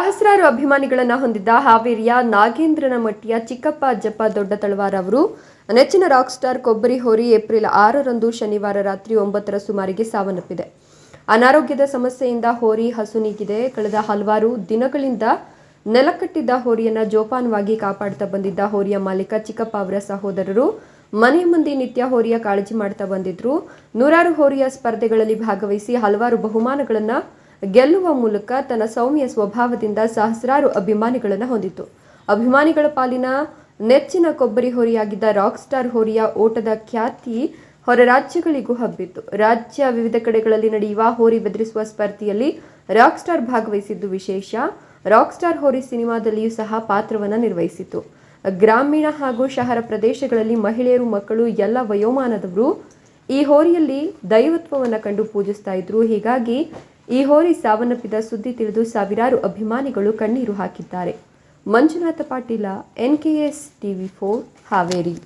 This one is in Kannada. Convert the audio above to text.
ಸಹಸ್ರಾರು ಅಭಿಮಾನಿಗಳನ್ನ ಹೊಂದಿದ್ದ ಹಾವೇರಿಯ ನಾಗೇಂದ್ರನ ಮಟ್ಟಿಯ ಚಿಕ್ಕಪ್ಪ, ಅಜ್ಜಪ್ಪ, ದೊಡ್ಡ ತಳವಾರ ಅವರು ನೆಚ್ಚಿನ ರಾಕ್ ಸ್ಟಾರ್ ಕೊಬ್ಬರಿ ಹೋರಿ ಏಪ್ರಿಲ್ ಆರರಂದು ಶನಿವಾರ ರಾತ್ರಿ ಒಂಬತ್ತರ ಸುಮಾರಿಗೆ ಸಾವನ್ನಪ್ಪಿದೆ. ಅನಾರೋಗ್ಯದ ಸಮಸ್ಯೆಯಿಂದ ಹೋರಿ ಹಸುನೀಗಿದೆ ಕಳೆದ ಹಲವಾರು ದಿನಗಳಿಂದ ನೆಲಕಟ್ಟಿದ್ದ ಹೋರಿಯನ್ನ ಜೋಪಾನವಾಗಿ ಕಾಪಾಡ್ತಾ ಬಂದಿದ್ದ ಹೋರಿಯ ಮಾಲೀಕ ಚಿಕ್ಕಪ್ಪ ಅವರ ಸಹೋದರರು ಮನೆ ಮಂದಿ ನಿತ್ಯ ಹೋರಿಯ ಕಾಳಜಿ ಮಾಡ್ತಾ ಬಂದಿದ್ರು. ನೂರಾರು ಹೋರಿಯ ಸ್ಪರ್ಧೆಗಳಲ್ಲಿ ಭಾಗವಹಿಸಿ ಹಲವಾರು ಬಹುಮಾನಗಳನ್ನ ಗೆಲ್ಲುವ ಮೂಲಕ ತನ್ನ ಸೌಮ್ಯ ಸ್ವಭಾವದಿಂದ ಸಹಸ್ರಾರು ಅಭಿಮಾನಿಗಳನ್ನು ಹೊಂದಿತು. ಅಭಿಮಾನಿಗಳ ಪಾಲಿನ ನೆಚ್ಚಿನ ಕೊಬ್ಬರಿ ಹೋರಿಯಾಗಿದ್ದ ರಾಕ್ ಸ್ಟಾರ್ ಹೋರಿಯ ಓಟದ ಖ್ಯಾತಿ ಹೊರ ರಾಜ್ಯಗಳಿಗೂ ಹಬ್ಬಿತ್ತು. ರಾಜ್ಯ ವಿವಿಧ ಕಡೆಗಳಲ್ಲಿ ನಡೆಯುವ ಹೋರಿ ಬೆದರಿಸುವ ಸ್ಪರ್ಧೆಯಲ್ಲಿ ರಾಕ್ ಸ್ಟಾರ್ ಭಾಗವಹಿಸಿದ್ದು ವಿಶೇಷ. ರಾಕ್ ಸ್ಟಾರ್ ಹೋರಿ ಸಿನಿಮಾದಲ್ಲಿಯೂ ಸಹ ಪಾತ್ರವನ್ನು ನಿರ್ವಹಿಸಿತು ಗ್ರಾಮೀಣ ಹಾಗೂ ಶಹರ ಪ್ರದೇಶಗಳಲ್ಲಿ ಮಹಿಳೆಯರು, ಮಕ್ಕಳು, ಎಲ್ಲ ವಯೋಮಾನದವರು ಈ ಹೋರಿಯಲ್ಲಿ ದೈವತ್ವವನ್ನು ಕಂಡು ಪೂಜಿಸ್ತಾ ಇದ್ರು. ಹೀಗಾಗಿ ಈ ಹೋರಿ ಸಾವನ್ನಪ್ಪಿದ ಸುದ್ದಿ ತಿಳಿದು ಸಾವಿರಾರು ಅಭಿಮಾನಿಗಳು ಕಣ್ಣೀರು ಹಾಕಿದ್ದಾರೆ. Manjunatha Patil NKS TV four Haveri.